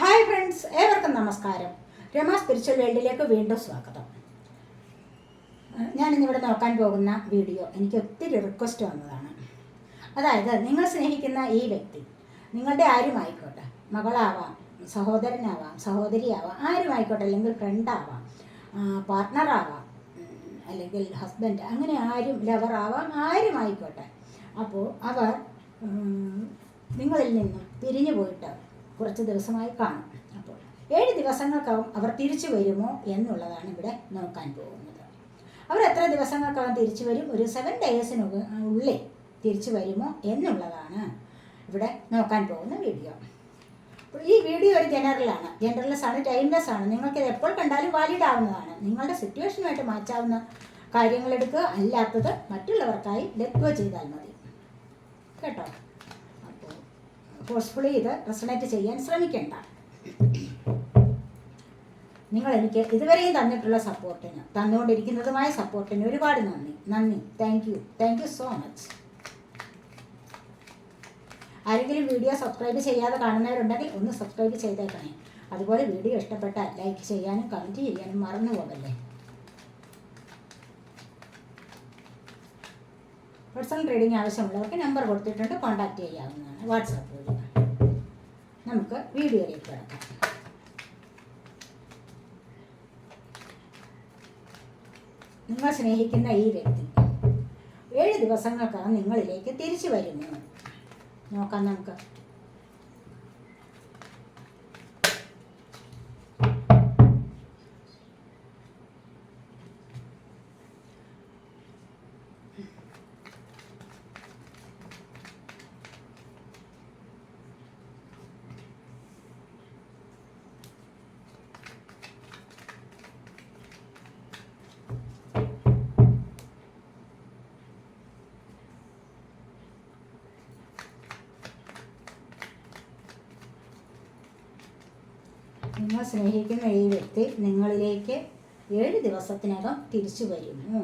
Hi friends ഏവർക്കും നമസ്കാരം. Rama spiritual വേൾഡിലേക്ക് വീണ്ടും സ്വാഗതം. ഞാനിന്നിവിടെ നോക്കാൻ പോകുന്ന വീഡിയോ എനിക്ക് ഒത്തിരി റിക്വസ്റ്റ് വന്നതാണ്. അതായത് നിങ്ങൾ സ്നേഹിക്കുന്ന ഈ വ്യക്തി നിങ്ങളുടെ ആരുമായിക്കോട്ടെ? മകളാവാം സഹോദരനാവാം സഹോദരിയാവാം ആരുമായിക്കോട്ടെ? അല്ലെങ്കിൽ ഫ്രണ്ടാവാം പാർട്ട്ണറാവാം അല്ലെങ്കിൽ ഹസ്ബൻഡ് അങ്ങനെ ആരും ലവറാവാം ആരുമായിക്കോട്ടെ? അപ്പോൾ അവർ നിങ്ങളിൽ നിന്നും പിരിഞ്ഞു പോയിട്ട് കുറച്ച് ദിവസമായി കാണും. അപ്പോൾ ഏഴ് ദിവസങ്ങൾക്കകം അവർ തിരിച്ചു വരുമോ എന്നുള്ളതാണ് ഇവിടെ നോക്കാൻ പോകുന്നത്. അവർ എത്ര ദിവസങ്ങൾക്കകം തിരിച്ചു വരും? ഒരു സെവൻ ഡേയ്സിന് ഉള്ളിൽ തിരിച്ചു വരുമോ എന്നുള്ളതാണ് ഇവിടെ നോക്കാൻ പോകുന്ന വീഡിയോ. ഈ വീഡിയോ ഒരു ജനറലാണ് ജനറൽലെസ് ആണ് ടൈംലെസ് ആണ്. നിങ്ങൾക്ക് ഇത് എപ്പോൾ കണ്ടാലും വാലിഡ് ആവുന്നതാണ്. നിങ്ങളുടെ സിറ്റുവേഷനുമായിട്ട് മാറ്റാവുന്ന കാര്യങ്ങൾ എടുക്കുക. അല്ലാത്തത് മറ്റുള്ളവർക്കായി ലെറ്റ് ചെയ്താൽ മതി. കേട്ടോ? ഫോഴ്സ്ഫുള്ളി ഇത് റെസണേറ്റ് ചെയ്യാൻ ശ്രമിക്കേണ്ട. നിങ്ങൾ എനിക്ക് ഇതുവരെയും തന്നിട്ടുള്ള സപ്പോർട്ടിന് തന്നുകൊണ്ടിരിക്കുന്നതുമായ സപ്പോർട്ടിന് ഒരുപാട് നന്ദി. നന്ദി. Thank you thank you so much ആരെങ്കിലും വീഡിയോ സബ്സ്ക്രൈബ് ചെയ്യാതെ കാണുന്നവരുണ്ടെങ്കിൽ ഒന്ന് സബ്സ്ക്രൈബ് ചെയ്തേക്കണേ. അതുപോലെ വീഡിയോ ഇഷ്ടപ്പെട്ടാൽ ലൈക്ക് ചെയ്യാനും കമന്റ് ചെയ്യാനും മറന്നു പോകല്ലേ. പേഴ്സണൽ റീഡിംഗ് ആവശ്യമുള്ളവർക്ക് നമ്പർ കൊടുത്തിട്ടുണ്ട് കോൺടാക്റ്റ് ചെയ്യാവുന്നതാണ്. വാട്സാപ്പ് വഴി. നമുക്ക് വീഡിയോയിലേക്ക് കിടക്കാം. നിങ്ങൾ സ്നേഹിക്കുന്ന ഈ വ്യക്തി ഏഴ് ദിവസങ്ങൾക്കകം നിങ്ങളിലേക്ക് തിരിച്ചു വരുന്നു. നോക്കാം നമുക്ക്. സ്നേഹിക്കുന്ന ഈ വ്യക്തി നിങ്ങളിലേക്ക് ഏഴ് ദിവസത്തിനകം തിരിച്ചു വരുന്നു.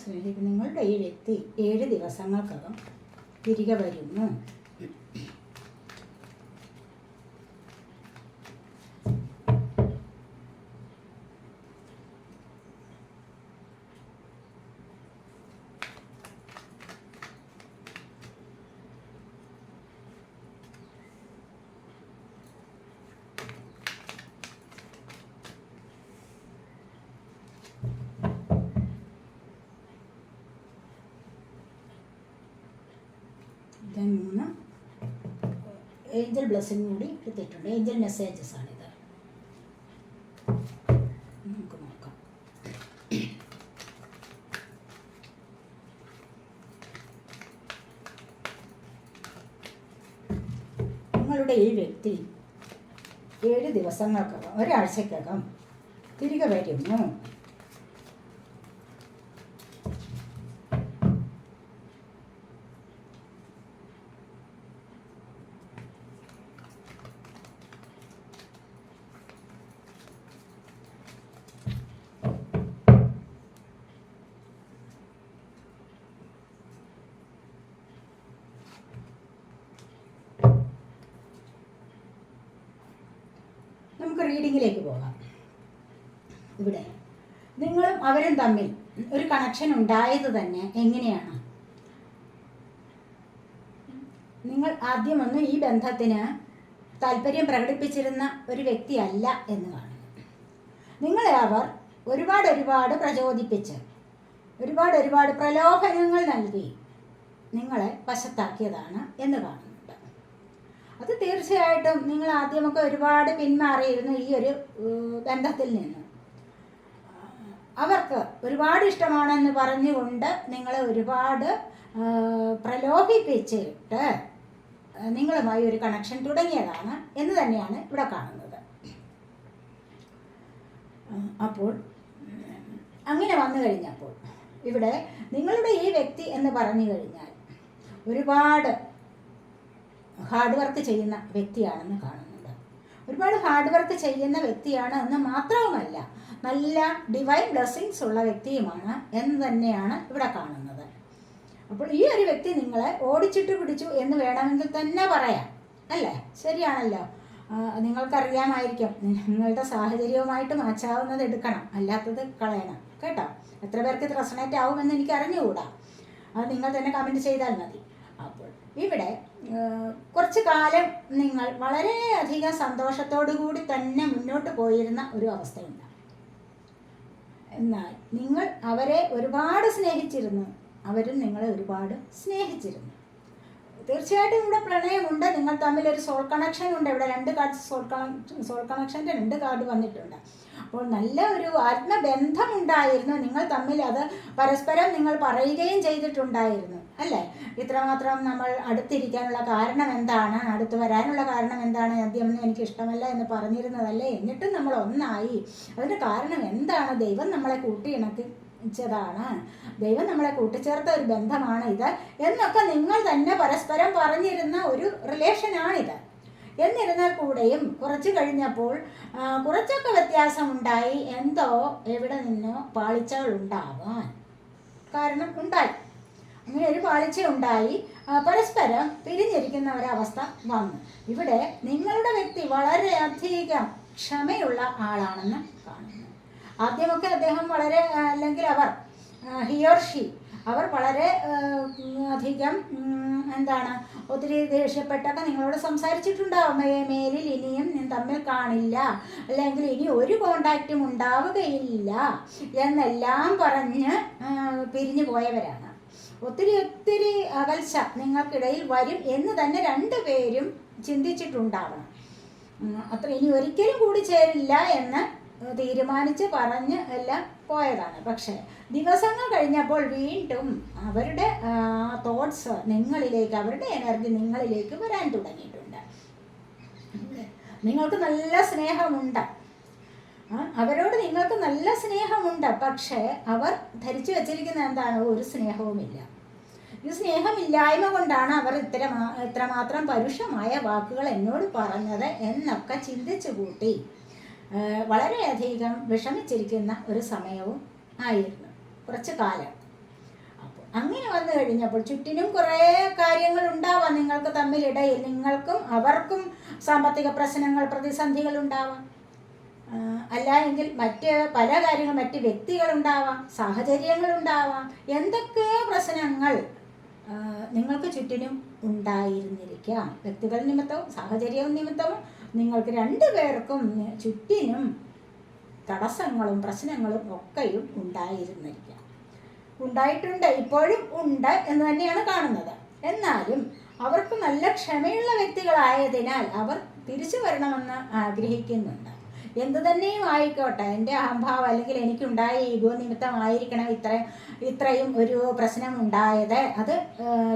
സ്നേഹിക്കുന്ന നിങ്ങളുടെ ഈ വ്യക്തി ഏഴ് ദിവസങ്ങൾക്കകം തിരികെ വരുന്നു ഇത് മൂന്ന് ഏഞ്ചൽ ബ്ലെസ്സിങ് കൂടി എടുത്തിട്ടുണ്ട്. ഏഞ്ചൽ മെസ്സേജസ് ആണിത് നമുക്ക് നോക്കാം. നിങ്ങളുടെ ഈ വ്യക്തി ഏഴ് ദിവസങ്ങൾക്കകം ഒരാഴ്ചക്കകം തിരികെ വരുന്നു. നമുക്ക് റീഡിങ്ങിലേക്ക് പോകാം. ഇവിടെ. നിങ്ങളും അവരും തമ്മിൽ ഒരു കണക്ഷൻ ഉണ്ടായത് തന്നെ എങ്ങനെയാണ്? നിങ്ങൾ ആദ്യമൊന്നും ഈ ബന്ധത്തിന് താല്പര്യം പ്രകടിപ്പിച്ചിരുന്ന ഒരു വ്യക്തിയല്ല എന്ന് കാണുന്നു നിങ്ങളെ അവർ ഒരുപാട് ഒരുപാട് പ്രചോദിപ്പിച്ച് ഒരുപാട് ഒരുപാട് പ്രലോഭനങ്ങൾ നൽകി നിങ്ങളെ വശത്താക്കിയതാണ് എന്ന് കാണുന്നുണ്ട് അത് തീർച്ചയായിട്ടും നിങ്ങൾ ആദ്യമൊക്കെ ഒരുപാട് പിന്മാറിയിരുന്നു ഈ ഒരു ബന്ധത്തിൽ നിന്ന്. അവർക്ക് ഒരുപാട് ഇഷ്ടമാണെന്ന് പറഞ്ഞുകൊണ്ട് നിങ്ങളെ ഒരുപാട് പ്രലോഭിപ്പിച്ചിട്ട് നിങ്ങളുമായി ഒരു കണക്ഷൻ തുടങ്ങിയതാണ് എന്ന് തന്നെയാണ് ഇവിടെ കാണുന്നത്. അപ്പോൾ അങ്ങനെ വന്നു കഴിഞ്ഞപ്പോൾ ഇവിടെ നിങ്ങളുടെ ഈ വ്യക്തി എന്ന് പറഞ്ഞു കഴിഞ്ഞാൽ ഒരുപാട് ഹാർഡ് വർക്ക് ചെയ്യുന്ന വ്യക്തിയാണെന്ന് കാണുന്നുണ്ട്. ഒരുപാട് ഹാർഡ് വർക്ക് ചെയ്യുന്ന വ്യക്തിയാണ് എന്ന് മാത്രവുമല്ല നല്ല ഡിവൈൻ ബ്ലെസ്സിങ്സ് ഉള്ള വ്യക്തിയുമാണ് എന്ന് തന്നെയാണ് ഇവിടെ കാണുന്നത്. അപ്പോൾ ഈ ഒരു വ്യക്തി നിങ്ങളെ ഓടിച്ചിട്ട് പിടിച്ചു എന്ന് വേണമെങ്കിൽ തന്നെ പറയാം അല്ലേ? ശരിയാണല്ലോ. നിങ്ങൾക്കറിയാമായിരിക്കും നിങ്ങളുടെ സാഹചര്യവുമായിട്ട് മാച്ചാവുന്നത് എടുക്കണം അല്ലാത്തത് കളയണം കേട്ടോ? എത്ര പേർക്ക് ഇത് റെസണേറ്റ് ആവുമെന്ന് എനിക്ക് അറിഞ്ഞുകൂടാ അത് നിങ്ങൾ തന്നെ കമന്റ് ചെയ്താൽ മതി. അപ്പോൾ ഇവിടെ കുറച്ച് കാലം നിങ്ങൾ വളരെയധികം സന്തോഷത്തോടു കൂടി തന്നെ മുന്നോട്ട് പോയിരുന്ന ഒരു അവസ്ഥയുണ്ട്. എന്നാൽ നിങ്ങൾ അവരെ ഒരുപാട് സ്നേഹിച്ചിരുന്നു. അവരും നിങ്ങളെ ഒരുപാട് സ്നേഹിച്ചിരുന്നു. തീർച്ചയായിട്ടും ഇവിടെ പ്രണയമുണ്ട്. നിങ്ങൾ തമ്മിൽ ഒരു സോൾ കണക്ഷൻ ഉണ്ട്. ഇവിടെ രണ്ട് കാർഡ് സോൾ കണക്ഷൻ സോൾ കണക്ഷന്റെ രണ്ട് കാർഡ് വന്നിട്ടുണ്ട്. അപ്പോൾ നല്ല ഒരു ആത്മബന്ധമുണ്ടായിരുന്നു. നിങ്ങൾ തമ്മിൽ അത് പരസ്പരം നിങ്ങൾ പറയുകയും ചെയ്തിട്ടുണ്ടായിരുന്നു അല്ലേ? ഇത്രമാത്രം നമ്മൾ അടുത്തിരിക്കാനുള്ള കാരണം എന്താണ്? അടുത്ത് വരാനുള്ള കാരണം എന്താണ്? ആദ്യം എനിക്ക് ഇഷ്ടമല്ല എന്ന് പറഞ്ഞിരുന്നതല്ലേ? എന്നിട്ടും നമ്മൾ ഒന്നായി. അതിന് കാരണം എന്താണ്? ദൈവം നമ്മളെ കൂട്ടിയിണക്കിച്ചതാണ്. ദൈവം നമ്മളെ കൂട്ടിച്ചേർത്ത ഒരു ബന്ധമാണ് ഇത് എന്നൊക്കെ നിങ്ങൾ തന്നെ പരസ്പരം പറഞ്ഞിരുന്ന ഒരു റിലേഷനാണിത് എന്നിരുന്നാൽ കൂടെയും കുറച്ച് കഴിഞ്ഞപ്പോൾ കുറച്ചൊക്കെ വ്യത്യാസമുണ്ടായി. എന്തോ എവിടെ നിന്നോ പാളിച്ചകൾ ഉണ്ടാവാൻ കാരണം ഉണ്ടായി. അങ്ങനെ ഒരു പാളിച്ച ഉണ്ടായി. പരസ്പരം പിരിഞ്ഞിരിക്കുന്ന ഒരവസ്ഥ വന്നു. ഇവിടെ നിങ്ങളുടെ വ്യക്തി വളരെയധികം ക്ഷമയുള്ള ആളാണെന്ന് കാണുന്നു. ആദ്യമൊക്കെ അദ്ദേഹം വളരെ അല്ലെങ്കിൽ അവർ ഹിയോർഷി അവർ വളരെ അധികം എന്താണ് ഒത്തിരി ദേഷ്യപ്പെട്ടൊക്കെ നിങ്ങളോട് സംസാരിച്ചിട്ടുണ്ടാവും. മേലിൽ ഇനിയും തമ്മിൽ കാണില്ല. അല്ലെങ്കിൽ ഇനി ഒരു കോണ്ടാക്റ്റും ഉണ്ടാവുകയില്ല എന്നെല്ലാം പറഞ്ഞ് പിരിഞ്ഞു പോയവരാണ്. ഒത്തിരി ഒത്തിരി അകൽച്ച നിങ്ങൾക്കിടയിൽ വരും എന്ന് തന്നെ രണ്ടുപേരും ചിന്തിച്ചിട്ടുണ്ടാവണം. അത്ര ഇനി ഒരിക്കലും കൂടി ചേരില്ല എന്ന് തീരുമാനിച്ച് പറഞ്ഞ് എല്ലാം പോയതാണ്. പക്ഷേ ദിവസങ്ങൾ കഴിഞ്ഞപ്പോൾ വീണ്ടും അവരുടെ തോട്ട്സ് നിങ്ങളിലേക്ക് അവരുടെ എനർജി നിങ്ങളിലേക്ക് വരാൻ തുടങ്ങിയിട്ടുണ്ട്. നിങ്ങൾക്ക് നല്ല സ്നേഹമുണ്ട്. അവരോട് നിങ്ങൾക്ക് നല്ല സ്നേഹമുണ്ട്. പക്ഷേ അവർ ധരിച്ചു വച്ചിരിക്കുന്ന എന്താണ്? ഒരു സ്നേഹവുമില്ല. ഈ സ്നേഹമില്ലായ്മ കൊണ്ടാണ് അവർ ഇത്ര ഇത്രമാത്രം പരുഷമായ വാക്കുകൾ എന്നോട് പറഞ്ഞത് എന്നൊക്കെ ചിന്തിച്ചു കൂട്ടി വളരെയധികം വിഷമിച്ചിരിക്കുന്ന ഒരു സമയവും ആയിരുന്നു. കുറച്ച് കാലം. അപ്പോൾ അങ്ങനെ വന്നു കഴിഞ്ഞപ്പോൾ ചുറ്റിനും കുറേ കാര്യങ്ങൾ ഉണ്ടാവാം നിങ്ങൾക്ക് തമ്മിലിടയിൽ. നിങ്ങൾക്കും അവർക്കും സാമ്പത്തിക പ്രശ്നങ്ങൾ പ്രതിസന്ധികൾ ഉണ്ടാവാം. അല്ല എങ്കിൽ മറ്റ് പല കാര്യങ്ങൾ മറ്റ് വ്യക്തികളുണ്ടാവാം സാഹചര്യങ്ങളുണ്ടാവാം എന്തൊക്കെ പ്രശ്നങ്ങൾ നിങ്ങൾക്ക് ചുറ്റിനും ഉണ്ടായിരുന്നിരിക്കാം. വ്യക്തികൾ നിമിത്തവും സാഹചര്യവും നിമിത്തവും നിങ്ങൾക്ക് രണ്ടു പേർക്കും ചുറ്റിനും തടസ്സങ്ങളും പ്രശ്നങ്ങളും ഒക്കെയും ഉണ്ടായിരുന്നിരിക്കാം. ഉണ്ടായിട്ടുണ്ട്. ഇപ്പോഴും ഉണ്ട് എന്ന് തന്നെയാണ് കാണുന്നത്. എന്നാലും അവർക്ക് നല്ല ക്ഷമയുള്ള വ്യക്തികളായതിനാൽ അവർ തിരിച്ചു വരണമെന്ന് ആഗ്രഹിക്കുന്നുണ്ട്. എന്തു തന്നെയും ആയിക്കോട്ടെ. എന്റെ അഹംഭാവം അല്ലെങ്കിൽ എനിക്കുണ്ടായ ഈഗോ നിമിത്തമായിരിക്കണം ഇത്രയും ഇത്രയും ഒരു പ്രശ്നം ഉണ്ടായത്. അത്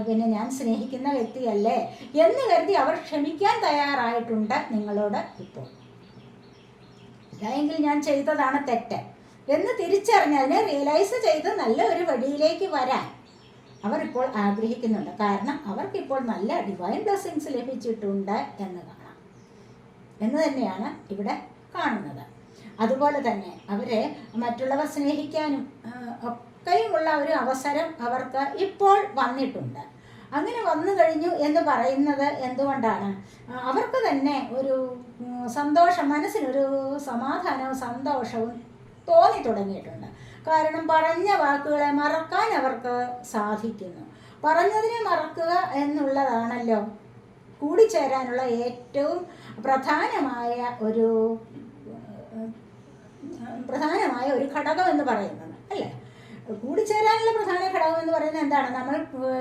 പിന്നെ ഞാൻ സ്നേഹിക്കുന്ന വ്യക്തിയല്ലേ എന്ന് കരുതി അവർ ക്ഷമിക്കാൻ തയ്യാറായിട്ടുണ്ട് നിങ്ങളോട് ഇപ്പോൾ. അല്ലെങ്കിൽ ഞാൻ ചെയ്തതാണ് തെറ്റ് എന്ന് തിരിച്ചറിഞ്ഞ് അതിനെ റിയലൈസ് ചെയ്ത് നല്ല ഒരു വഴിയിലേക്ക് വരാൻ അവർ ഇപ്പോൾ ആഗ്രഹിക്കുന്നുണ്ട്. കാരണം അവർക്കിപ്പോൾ നല്ല ഡിവൈൻ ബ്ലെസ്സിങ്സ് ലഭിച്ചിട്ടുണ്ട് എന്ന് കാണാം. എന്ന് തന്നെയാണ് ഇവിടെ കാണുന്നത്. അതുപോലെ തന്നെ അവരെ മറ്റുള്ളവർ സ്നേഹിക്കാനും ഒക്കെയുമുള്ള ഒരു അവസരം അവർക്ക് ഇപ്പോൾ വന്നിട്ടുണ്ട്. അങ്ങനെ വന്നു കഴിഞ്ഞു എന്ന് പറയുന്നത് എന്തുകൊണ്ടാണ്? അവർക്ക് തന്നെ ഒരു സന്തോഷം മനസ്സിനൊരു സമാധാനവും സന്തോഷവും തോന്നി തുടങ്ങിയിട്ടുണ്ട്. കാരണം പറഞ്ഞ വാക്കുകളെ മറക്കാൻ അവർക്ക് സാധിക്കുന്നു. പറഞ്ഞതിനെ മറക്കുക എന്നുള്ളതാണല്ലോ കൂടിച്ചേരാനുള്ള ഏറ്റവും പ്രധാനമായ ഒരു പ്രധാനമായ ഒരു ഘടകം എന്ന് പറയുന്നത് അല്ലേ? കൂടിച്ചേരാനുള്ള പ്രധാന ഘടകം എന്ന് പറയുന്നത് എന്താണ്? നമ്മൾ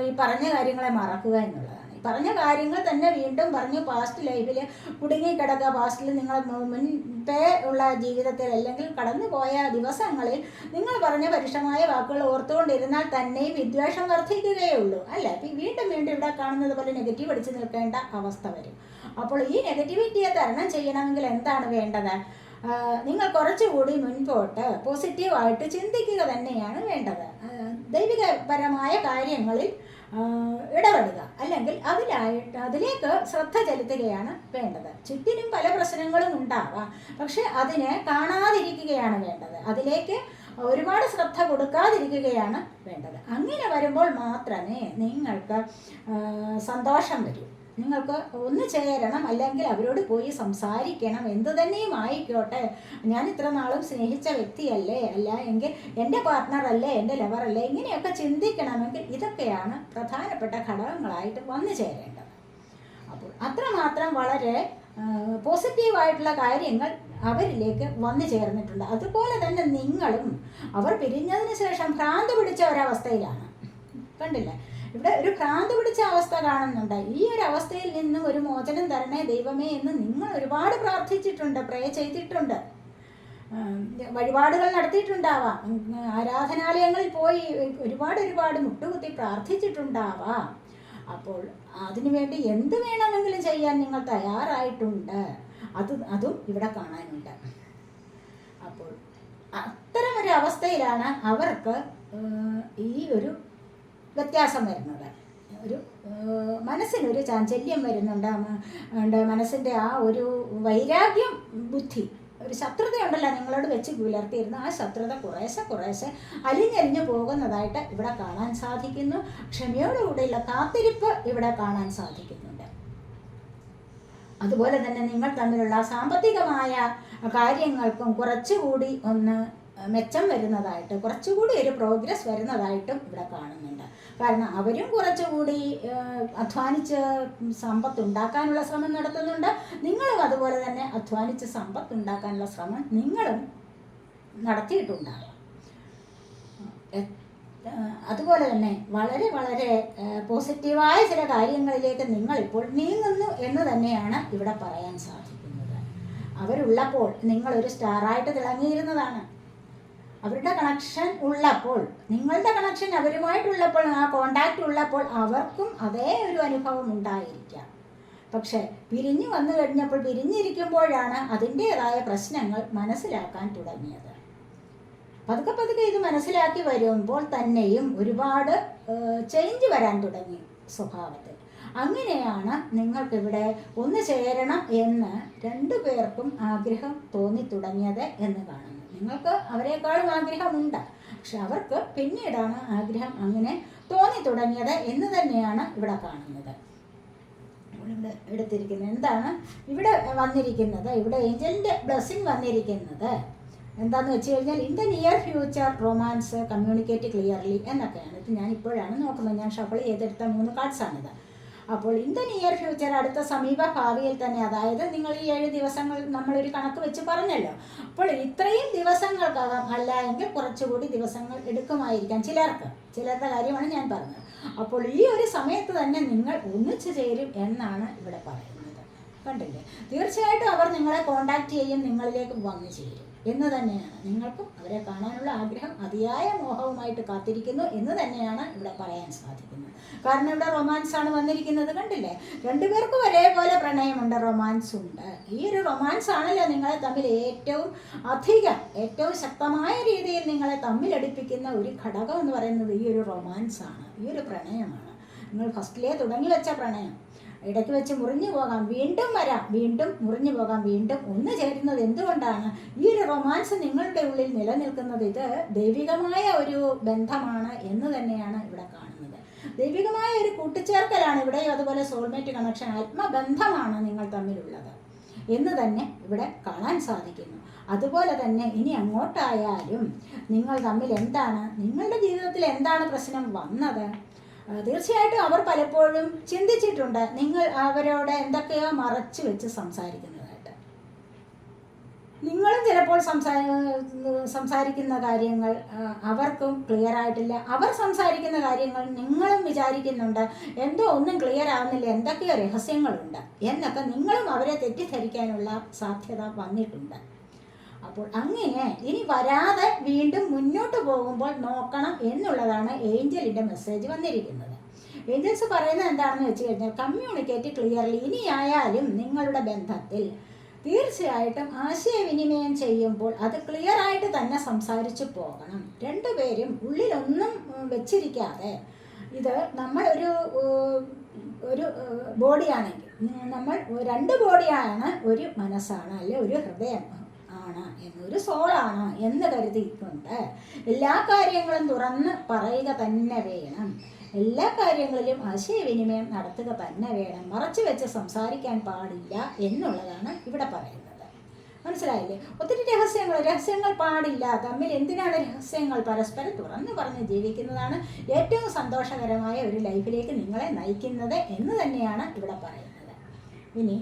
ഈ പറഞ്ഞ കാര്യങ്ങളെ മറക്കുക എന്നുള്ളതാണ്. പറഞ്ഞ കാര്യങ്ങൾ തന്നെ വീണ്ടും പറഞ്ഞു പാസ്റ്റ് ലൈഫിൽ കുടുങ്ങി കിടക്കുക പാസ്റ്റിൽ നിങ്ങൾ മുൻപേ ഉള്ള ജീവിതത്തിൽ അല്ലെങ്കിൽ കടന്നുപോയ ദിവസങ്ങളിൽ നിങ്ങൾ പറഞ്ഞ പരുഷമായ വാക്കുകൾ ഓർത്തുകൊണ്ടിരുന്നാൽ തന്നെയും വിദ്വേഷം വർദ്ധിക്കുകയുള്ളൂ അല്ലേ? വീണ്ടും വീണ്ടും ഇവിടെ കാണുന്നത് പോലെ നെഗറ്റീവ് അടിച്ചു നിൽക്കേണ്ട അവസ്ഥ വരും. അപ്പോൾ ഈ നെഗറ്റിവിറ്റിയെ തരണം ചെയ്യണമെങ്കിൽ എന്താണ് വേണ്ടത്? നിങ്ങൾ കുറച്ചുകൂടി മുൻപോട്ട് പോസിറ്റീവായിട്ട് ചിന്തിക്കുക തന്നെയാണ് വേണ്ടത്. ദൈവികപരമായ കാര്യങ്ങളിൽ ഇടപെടുക. അല്ലെങ്കിൽ അതിലായിട്ട് അതിലേക്ക് ശ്രദ്ധ ചെലുത്തുകയാണ് വേണ്ടത്. ചുറ്റിനും പല പ്രശ്നങ്ങളും ഉണ്ടാവാം. പക്ഷെ അതിനെ കാണാതിരിക്കുകയാണ് വേണ്ടത്. അതിലേക്ക് ഒരുപാട് ശ്രദ്ധ കൊടുക്കാതിരിക്കുകയാണ് വേണ്ടത്. അങ്ങനെ വരുമ്പോൾ മാത്രമേ നിങ്ങൾക്ക് സന്തോഷം വരൂ. നിങ്ങൾക്ക് ഒന്ന് ചേരണം അല്ലെങ്കിൽ അവരോട് പോയി സംസാരിക്കണം. എന്ത് തന്നെയും ആയിക്കോട്ടെ. ഞാൻ ഇത്ര നാളും സ്നേഹിച്ച വ്യക്തിയല്ലേ? അല്ല എങ്കിൽ എന്റെ പാർട്ട്ണർ അല്ലേ? എന്റെ ലവർ അല്ലേ? ഇങ്ങനെയൊക്കെ ചിന്തിക്കണമെങ്കിൽ ഇതൊക്കെയാണ് പ്രധാനപ്പെട്ട ഘടകങ്ങളായിട്ട് വന്നു ചേരേണ്ടത്. അപ്പോൾ അത്രമാത്രം വളരെ പോസിറ്റീവായിട്ടുള്ള കാര്യങ്ങൾ അവരിലേക്ക് വന്നു ചേർന്നിട്ടുണ്ട്. അതുപോലെ തന്നെ നിങ്ങളും അവർ പിരിഞ്ഞതിന് ശേഷം ഭ്രാന്ത് പിടിച്ച ഒരവസ്ഥയിലാണ്. കണ്ടില്ലേ? ഇവിടെ ഒരു ഭ്രാന്ത് പിടിച്ച അവസ്ഥ കാണുന്നുണ്ട് ഈ ഒരു അവസ്ഥയിൽ നിന്ന് ഒരു മോചനം തരണേ ദൈവമേ എന്ന് നിങ്ങൾ ഒരുപാട് പ്രാർത്ഥിച്ചിട്ടുണ്ട് പ്രേ ചെയ്തിട്ടുണ്ട്. വഴിപാടുകൾ നടത്തിയിട്ടുണ്ടാവാം. ആരാധനാലയങ്ങളിൽ പോയി ഒരുപാട് ഒരുപാട് മുട്ടുകുത്തി പ്രാർത്ഥിച്ചിട്ടുണ്ടാവാം. അപ്പോൾ അതിനു വേണ്ടി എന്ത് വേണമെങ്കിലും ചെയ്യാൻ നിങ്ങൾ തയ്യാറായിട്ടുണ്ട്. അത് അതും ഇവിടെ കാണാനുണ്ട്. അപ്പോൾ അത്തരം ഒരു അവസ്ഥയിലാണ് അവർക്ക് ഈ ഒരു വ്യത്യാസം വരുന്നത് ഒരു മനസ്സിനൊരു ചാഞ്ചല്യം വരുന്നുണ്ട്. ഉണ്ട് മനസ്സിന്റെ ആ ഒരു വൈരാഗ്യം ബുദ്ധി. ഒരു ശത്രുതയുണ്ടല്ലോ നിങ്ങളോട് വെച്ച് പുലർത്തിയിരുന്ന. ആ ശത്രുത കുറേശ്ശെ കുറേശ്ശെ അലിഞ്ഞലിഞ്ഞു പോകുന്നതായിട്ട് ഇവിടെ കാണാൻ സാധിക്കുന്നു. ക്ഷമയോടുകൂടിയുള്ള കാത്തിരിപ്പ് ഇവിടെ കാണാൻ സാധിക്കുന്നുണ്ട്. അതുപോലെ തന്നെ നിങ്ങൾ തമ്മിലുള്ള സാമ്പത്തികമായ കാര്യങ്ങൾക്കും കുറച്ചുകൂടി ഒന്ന് മെച്ചം വരുന്നതായിട്ട് കുറച്ചുകൂടി ഒരു പ്രോഗ്രസ് വരുന്നതായിട്ടും ഇവിടെ കാണുന്നുണ്ട്. കാരണം അവരും കുറച്ചുകൂടി അധ്വാനിച്ച് സമ്പത്ത് ഉണ്ടാക്കാനുള്ള ശ്രമം നടത്തുന്നുണ്ട്. നിങ്ങളും അതുപോലെ തന്നെ അധ്വാനിച്ച് സമ്പത്ത് ഉണ്ടാക്കാനുള്ള ശ്രമം നിങ്ങളും നടത്തിയിട്ടുണ്ടാകും. അതുപോലെ തന്നെ വളരെ വളരെ പോസിറ്റീവായ ചില കാര്യങ്ങളിലേക്ക് നിങ്ങൾ ഇപ്പോൾ നീങ്ങുന്നു എന്ന് തന്നെയാണ് ഇവിടെ പറയാൻ സാധിക്കുന്നത്. അവരുള്ളപ്പോൾ നിങ്ങളൊരു സ്റ്റാറായിട്ട് തിളങ്ങിയിരുന്നതാണ്. അവരുടെ കണക്ഷൻ ഉള്ളപ്പോൾ നിങ്ങളുടെ കണക്ഷൻ അവരുമായിട്ടുള്ളപ്പോൾ ആ കോണ്ടാക്റ്റ് ഉള്ളപ്പോൾ അവർക്കും അതേ ഒരു അനുഭവം ഉണ്ടായിരിക്കാം. പക്ഷെ പിരിഞ്ഞു വന്നു കഴിഞ്ഞപ്പോൾ പിരിഞ്ഞിരിക്കുമ്പോഴാണ് അതിന്റെതായ പ്രശ്നങ്ങൾ മനസ്സിലാക്കാൻ തുടങ്ങിയത്. പതുക്കെ പതുക്കെ ഇത് മനസ്സിലാക്കി വരുമ്പോൾ തന്നെയും ഒരുപാട് ചേഞ്ച് വരാൻ തുടങ്ങി സ്വഭാവത്തിൽ. അങ്ങനെയാണ് നിങ്ങൾക്കിവിടെ ഒന്ന് ചേരണം എന്ന് രണ്ടു പേർക്കും ആഗ്രഹം തോന്നി തുടങ്ങിയത് എന്ന് കാണുന്നു. നിങ്ങൾക്ക് അവരെക്കാളും ആഗ്രഹമുണ്ട്. പക്ഷെ അവർക്ക് പിന്നീടാണ് ആഗ്രഹം അങ്ങനെ തോന്നി തുടങ്ങിയത് എന്ന് തന്നെയാണ് ഇവിടെ കാണുന്നത്. ഇവിടെ എടുത്തിരിക്കുന്നത് എന്താണ്? ഇവിടെ വന്നിരിക്കുന്നത്. ഇവിടെ ഏഞ്ചലിന്റെ ബ്ലെസ്സിങ് വന്നിരിക്കുന്നത്. എന്താന്ന് വെച്ച് കഴിഞ്ഞാൽ in the near future romance communicate clearly എന്നൊക്കെയാണ്. ഇത് ഞാൻ ഇപ്പോഴാണ് നോക്കുന്നത്. ഞാൻ ഷഫിൾ ചെയ്തെടുത്ത മൂന്ന് കാർഡ്സാണിത്. അപ്പോൾ ഇൻ ദ നിയർ ഫ്യൂച്ചർ അടുത്ത സമീപ ഭാവിയിൽ തന്നെ അതായത് നിങ്ങൾ ഈ ഏഴ് ദിവസങ്ങൾ നമ്മളൊരു കണക്ക് വെച്ച് പറഞ്ഞല്ലോ അപ്പോൾ ഇത്രയും ദിവസങ്ങൾക്കകം അല്ല എങ്കിൽ കുറച്ചുകൂടി ദിവസങ്ങൾ എടുക്കുമായിരിക്കാം ചിലർക്ക്. ചിലരുടെ കാര്യമാണ് ഞാൻ പറഞ്ഞത്. അപ്പോൾ ഈ ഒരു സമയത്ത് തന്നെ നിങ്ങൾ ഒന്നിച്ചു ചേരും എന്നാണ് ഇവിടെ പറയുന്നത്. കണ്ടില്ലേ? തീർച്ചയായിട്ടും അവർ നിങ്ങളെ കോണ്ടാക്ട് ചെയ്യും നിങ്ങളിലേക്ക് വന്നു ചേരും. എന്ന് തന്നെയാണ്. നിങ്ങൾക്കും അവരെ കാണാനുള്ള ആഗ്രഹം അതിയായ മോഹവുമായിട്ട് കാത്തിരിക്കുന്നു എന്ന് തന്നെയാണ് ഇവിടെ പറയാൻ സാധിക്കുന്നത്. കാരണം ഇവിടെ റൊമാൻസ് ആണ് വന്നിരിക്കുന്നത് കണ്ടില്ലേ? രണ്ടുപേർക്കും ഒരേപോലെ പ്രണയമുണ്ട് റൊമാൻസ് ഉണ്ട്. ഈ ഒരു റൊമാൻസ് ആണല്ലോ നിങ്ങളെ തമ്മിൽ ഏറ്റവും അധികം ഏറ്റവും ശക്തമായ രീതിയിൽ നിങ്ങളെ തമ്മിലടിപ്പിക്കുന്ന ഒരു ഘടകം എന്ന് പറയുന്നത് ഈ ഒരു റൊമാൻസ് ആണ് ഈ ഒരു പ്രണയമാണ്. നിങ്ങൾ ഫസ്റ്റിലേ തുടങ്ങി വെച്ച പ്രണയം. ഇടയ്ക്ക് വെച്ച് മുറിഞ്ഞു പോകാം വീണ്ടും വരാം വീണ്ടും മുറിഞ്ഞു പോകാം വീണ്ടും ഒന്ന് ചേരുന്നത് എന്തുകൊണ്ടാണ്? ഈ ഒരു റൊമാൻസ് നിങ്ങളുടെ ഉള്ളിൽ നിലനിൽക്കുന്നത് ഇത് ദൈവികമായ ഒരു ബന്ധമാണ് എന്ന് തന്നെയാണ് ഇവിടെ കാണുന്നത്. ദൈവികമായ ഒരു കൂട്ടിച്ചേർക്കലാണ് ഇവിടെയും അതുപോലെ സോൾമേറ്റ് കണക്ഷൻ ആത്മബന്ധമാണ് നിങ്ങൾ തമ്മിലുള്ളത് എന്ന് തന്നെ ഇവിടെ കാണാൻ സാധിക്കുന്നു. അതുപോലെ തന്നെ ഇനി അങ്ങോട്ടായാലും നിങ്ങൾ തമ്മിൽ എന്താണ് നിങ്ങളുടെ ജീവിതത്തിൽ എന്താണ് പ്രശ്നം വന്നത്? തീർച്ചയായിട്ടും അവർ പലപ്പോഴും ചിന്തിച്ചിട്ടുണ്ട് നിങ്ങൾ അവരോട് എന്തൊക്കെയോ മറച്ചു വെച്ച് സംസാരിക്കുന്നതായിട്ട്. നിങ്ങളും ചിലപ്പോൾ സംസാ സംസാരിക്കുന്ന കാര്യങ്ങൾ അവർക്കും ക്ലിയർ ആയിട്ടില്ല. അവർ സംസാരിക്കുന്ന കാര്യങ്ങൾ നിങ്ങളും വിചാരിക്കുന്നുണ്ട് എന്തോ ഒന്നും ക്ലിയർ ആവുന്നില്ല എന്തൊക്കെയോ രഹസ്യങ്ങളുണ്ട് എന്നൊക്കെ നിങ്ങളും അവരെ തെറ്റിദ്ധരിക്കാനുള്ള സാധ്യത വന്നിട്ടുണ്ട്. അപ്പോൾ അങ്ങനെ ഇനി വരാതെ വീണ്ടും മുന്നോട്ട് പോകുമ്പോൾ നോക്കണം എന്നുള്ളതാണ് ഏഞ്ചലിന്റെ മെസ്സേജ് വന്നിരിക്കുന്നത്. ഏഞ്ചൽസ് പറയുന്നത് എന്താണെന്ന് വെച്ച് കഴിഞ്ഞാൽ കമ്മ്യൂണിക്കേറ്റ് ക്ലിയർലി ഇനിയായാലും നിങ്ങളുടെ ബന്ധത്തിൽ തീർച്ചയായിട്ടും ആശയവിനിമയം ചെയ്യുമ്പോൾ അത് ക്ലിയർ ആയിട്ട് തന്നെ സംസാരിച്ചു പോകണം. രണ്ടുപേരും ഉള്ളിലൊന്നും വെച്ചിരിക്കാതെ ഇത് നമ്മൾ ഒരു ബോഡിയാണെങ്കിൽ നമ്മൾ രണ്ട് ബോഡിയാണ് ഒരു മനസ്സാണ് അല്ലെ ഒരു ഹൃദയം. ആണ് എന്നൊരു സോളാണ് എന്ന് കരുതിയിട്ടുണ്ട്. എല്ലാ കാര്യങ്ങളും തുറന്ന് പറയുക തന്നെ വേണം. എല്ലാ കാര്യങ്ങളിലും ആശയവിനിമയം നടത്തുക തന്നെ വേണം. മറച്ചു വെച്ച് സംസാരിക്കാൻ പാടില്ല എന്നുള്ളതാണ് ഇവിടെ പറയുന്നത്. മനസ്സിലായില്ലേ? ഒത്തിരി രഹസ്യങ്ങൾ രഹസ്യങ്ങൾ പാടില്ല. തമ്മിൽ എന്തിനാണ് രഹസ്യങ്ങൾ പരസ്പരം തുറന്നു പറഞ്ഞ് ജീവിക്കുന്നതാണ് ഏറ്റവും സന്തോഷകരമായ ഒരു ലൈഫിലേക്ക് നിങ്ങളെ നയിക്കുന്നത് എന്ന് തന്നെയാണ് ഇവിടെ പറയുന്നത്. ഇനി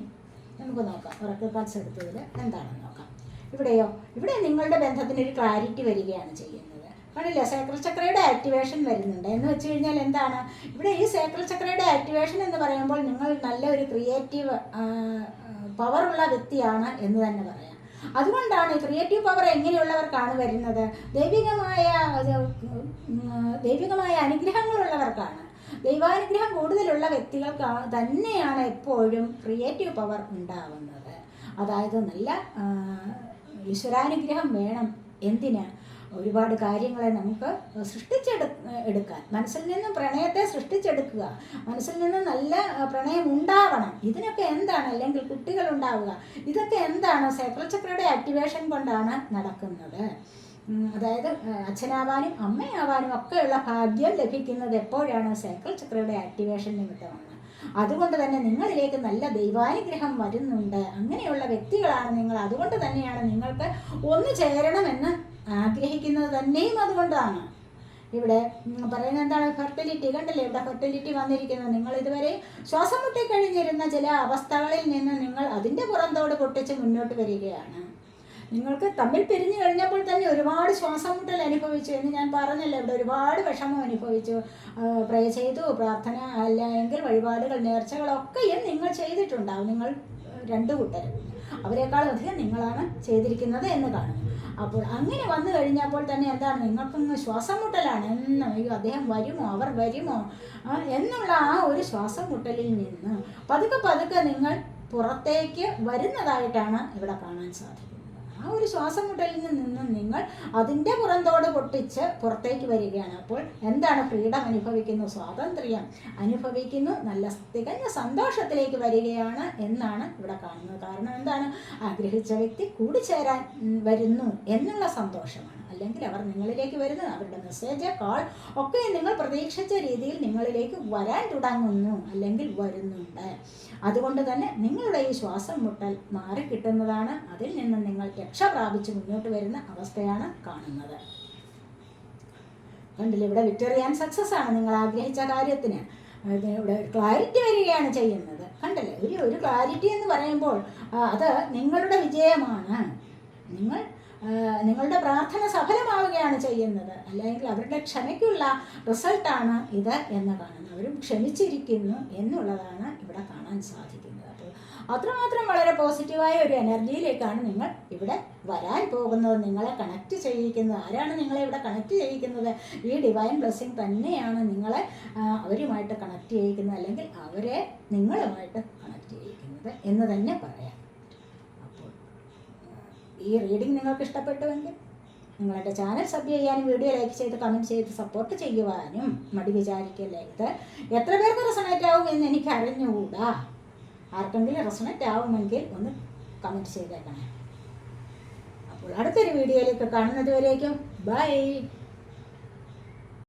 നമുക്ക് നോക്കാം. ഉറക്ക കാർഡ്സ് എടുത്തതിൽ എന്താണെന്ന് നോക്കാം. ഇവിടെയോ? ഇവിടെ നിങ്ങളുടെ ബന്ധത്തിന് ഒരു ക്ലാരിറ്റി വരികയാണ് ചെയ്യുന്നത്. കണ്ടില്ലേ? സേക്രൽ ചക്രയുടെ ആക്ടിവേഷൻ വരുന്നുണ്ട്. എന്ന് വെച്ച് കഴിഞ്ഞാൽ എന്താണ്? ഇവിടെ ഈ സേക്രൽ ചക്രയുടെ ആക്ടിവേഷൻ എന്ന് പറയുമ്പോൾ നിങ്ങൾ നല്ല ഒരു ക്രിയേറ്റീവ് പവറുള്ള വ്യക്തിയാണ് എന്ന് തന്നെ പറയാം. അതുകൊണ്ടാണ് ക്രിയേറ്റീവ് പവർ എങ്ങനെയുള്ളവർക്കാണ് വരുന്നത്? ദൈവികമായ ദൈവികമായ അനുഗ്രഹങ്ങളുള്ളവർക്കാണ്. ദൈവാനുഗ്രഹം കൂടുതലുള്ള വ്യക്തികൾക്ക് തന്നെയാണ് എപ്പോഴും ക്രിയേറ്റീവ് പവർ ഉണ്ടാവുന്നത്. അതായത് നല്ല ഈശ്വരാനുഗ്രഹം വേണം. എന്തിന്? ഒരുപാട് കാര്യങ്ങളെ നമുക്ക് സൃഷ്ടിച്ചെടു എടുക്കാൻ. മനസ്സിൽ നിന്ന് പ്രണയത്തെ സൃഷ്ടിച്ചെടുക്കുക. മനസ്സിൽ നിന്ന് നല്ല പ്രണയം ഉണ്ടാവണം. ഇതിനൊക്കെ എന്താണ്? അല്ലെങ്കിൽ കുട്ടികൾ ഉണ്ടാവുക. ഇതൊക്കെ എന്താണ്? സൈക്കിൾ ആക്ടിവേഷൻ കൊണ്ടാണ് നടക്കുന്നത്. അതായത് അച്ഛനാവാനും അമ്മയാവാനും ഒക്കെയുള്ള ഭാഗ്യം ലഭിക്കുന്നത് എപ്പോഴാണ്? സൈക്കിൾ ചക്രയുടെ ആക്ടിവേഷൻ നിമിത്തമാണ്. അതുകൊണ്ട് തന്നെ നിങ്ങളിലേക്ക് നല്ല ദൈവാനുഗ്രഹം വരുന്നുണ്ട്. അങ്ങനെയുള്ള വ്യക്തികളാണ് നിങ്ങൾ. അതുകൊണ്ട് തന്നെയാണ് നിങ്ങൾക്ക് ഒന്ന് ചേരണമെന്ന് ആഗ്രഹിക്കുന്നത് തന്നെയും അതുകൊണ്ടാണ്. ഇവിടെ പറയുന്ന പറയുന്നത് എന്താണ്? ഫെർട്ടിലിറ്റി കണ്ടില്ലേ? ഇവിടെ ഫെർട്ടിലിറ്റി വന്നിരിക്കുന്നത് നിങ്ങൾ ഇതുവരെ ശ്വാസം മുട്ടിക്കഴിഞ്ഞിരുന്ന ചില അവസ്ഥകളിൽ നിന്ന് നിങ്ങൾ അതിന്റെ പുറന്തോട് പൊട്ടിച്ച് മുന്നോട്ട് വരികയാണ്. നിങ്ങൾക്ക് തമ്മിൽ പിരിഞ്ഞു കഴിഞ്ഞപ്പോൾ തന്നെ ഒരുപാട് ശ്വാസം മുട്ടൽ അനുഭവിച്ചു എന്ന് ഞാൻ പറഞ്ഞല്ലോ. ഇവിടെ ഒരുപാട് വിഷമം അനുഭവിച്ചു. പ്രേ ചെയ്തു പ്രാർത്ഥന അല്ലെങ്കിൽ വഴിപാടുകൾ നേർച്ചകളൊക്കെയും നിങ്ങൾ ചെയ്തിട്ടുണ്ടാവും. നിങ്ങൾ രണ്ടു കൂട്ടരും. അധികം നിങ്ങളാണ് ചെയ്തിരിക്കുന്നത് എന്ന് കാണുന്നു അപ്പോൾ അങ്ങനെ വന്നു കഴിഞ്ഞപ്പോൾ തന്നെ എന്താണ്? നിങ്ങൾക്കൊന്ന് ശ്വാസം മുട്ടലാണ് എന്നോ അയ്യോ അദ്ദേഹം വരുമോ? അവർ വരുമോ? എന്നുള്ള ആ ഒരു ശ്വാസം മുട്ടലിൽ നിന്ന് പതുക്കെ പതുക്കെ നിങ്ങൾ പുറത്തേക്ക് വരുന്നതായിട്ടാണ് ഇവിടെ കാണാൻ സാധിക്കുന്നത്. ആ ഒരു ശ്വാസം മുട്ടലിൽ നിന്ന് നിങ്ങൾ അതിന്റെ പുറന്തോട് പൊട്ടിച്ച് പുറത്തേക്ക് വരികയാണ്. അപ്പോൾ എന്താണ് ഫ്രീഡം അനുഭവിക്കുന്നു? സ്വാതന്ത്ര്യം അനുഭവിക്കുന്നു. നല്ല തികഞ്ഞ സന്തോഷത്തിലേക്ക് വരികയാണ് എന്നാണ് ഇവിടെ കാണുന്നത്. കാരണം എന്താണ്? ആഗ്രഹിച്ച വ്യക്തി കൂടിച്ചേരാൻ വരുന്നു എന്നുള്ള സന്തോഷമാണ്. അല്ലെങ്കിൽ അവർ നിങ്ങളിലേക്ക് വരുന്നു അവരുടെ മെസ്സേജ് കോൾ ഒക്കെ നിങ്ങൾ പ്രതീക്ഷിച്ച രീതിയിൽ നിങ്ങളിലേക്ക് വരാൻ തുടങ്ങുന്നു അല്ലെങ്കിൽ വരുന്നുണ്ട്. അതുകൊണ്ട് തന്നെ നിങ്ങളുടെ ഈ ശ്വാസം മുട്ടൽ മാറിക്കിട്ടുന്നതാണ് അതിൽ നിന്ന് നിങ്ങൾ രക്ഷ പ്രാപിച്ച് മുന്നോട്ട് വരുന്ന അവസ്ഥയാണ് കാണുന്നത്. കണ്ടില്ല ഇവിടെ വിക്ടറി ആൻഡ് സക്സസ് ആണ് നിങ്ങൾ ആഗ്രഹിച്ച കാര്യത്തിന്. ഇവിടെ ക്ലാരിറ്റി വരികയാണ് ചെയ്യുന്നത്. കണ്ടല്ലേ ഒരു ഒരു ക്ലാരിറ്റി എന്ന് പറയുമ്പോൾ അത് നിങ്ങളുടെ വിജയമാണ്. നിങ്ങൾ നിങ്ങളുടെ പ്രാർത്ഥന സഫലമാവുകയാണ് ചെയ്യുന്നത്. അല്ലെങ്കിൽ അവരുടെ ക്ഷമയ്ക്കുള്ള റിസൾട്ടാണ് ഇത് എന്ന് കാണുന്നത് അവരും ക്ഷമിച്ചിരിക്കുന്നു എന്നുള്ളതാണ് ഇവിടെ കാണാൻ സാധിക്കുന്നത്. അപ്പോൾ അത്രമാത്രം വളരെ പോസിറ്റീവായ ഒരു എനർജിയിലേക്കാണ് നിങ്ങൾ ഇവിടെ വരാൻ പോകുന്നത്. നിങ്ങളെ കണക്ട് ചെയ്യിക്കുന്നത്. ആരാണ് നിങ്ങളെ ഇവിടെ കണക്ട് ചെയ്യിക്കുന്നത്? ഈ ഡിവൈൻ ബ്ലെസ്സിങ് തന്നെയാണ് നിങ്ങളെ അവരുമായിട്ട് കണക്ട് ചെയ്യിക്കുന്നത്. അല്ലെങ്കിൽ അവരെ നിങ്ങളുമായിട്ട് കണക്ട് ചെയ്യിക്കുന്നത് എന്ന് തന്നെ പറയാം. ഈ റീഡിംഗ് നിങ്ങൾക്ക് ഇഷ്ടപ്പെട്ടുവെങ്കിൽ നിങ്ങളുടെ ചാനൽ സബ് ചെയ്യാനും വീഡിയോ ലൈക്ക് ചെയ്ത് കമന്റ് ചെയ്ത് സപ്പോർട്ട് ചെയ്യുവാനും മടി വിചാരിക്കല്ലേ ഇത് എത്ര പേർക്ക് റെസണേറ്റ് ആവും എന്ന് എനിക്ക് അറിഞ്ഞുകൂടാ? ആർക്കെങ്കിലും റെസണേറ്റ് ആവുമെങ്കിൽ ഒന്ന് കമന്റ് ചെയ്തേക്കണേ. അപ്പോൾ അടുത്തൊരു വീഡിയോയിലേക്ക് കാണുന്നത് വരേക്കും ബൈ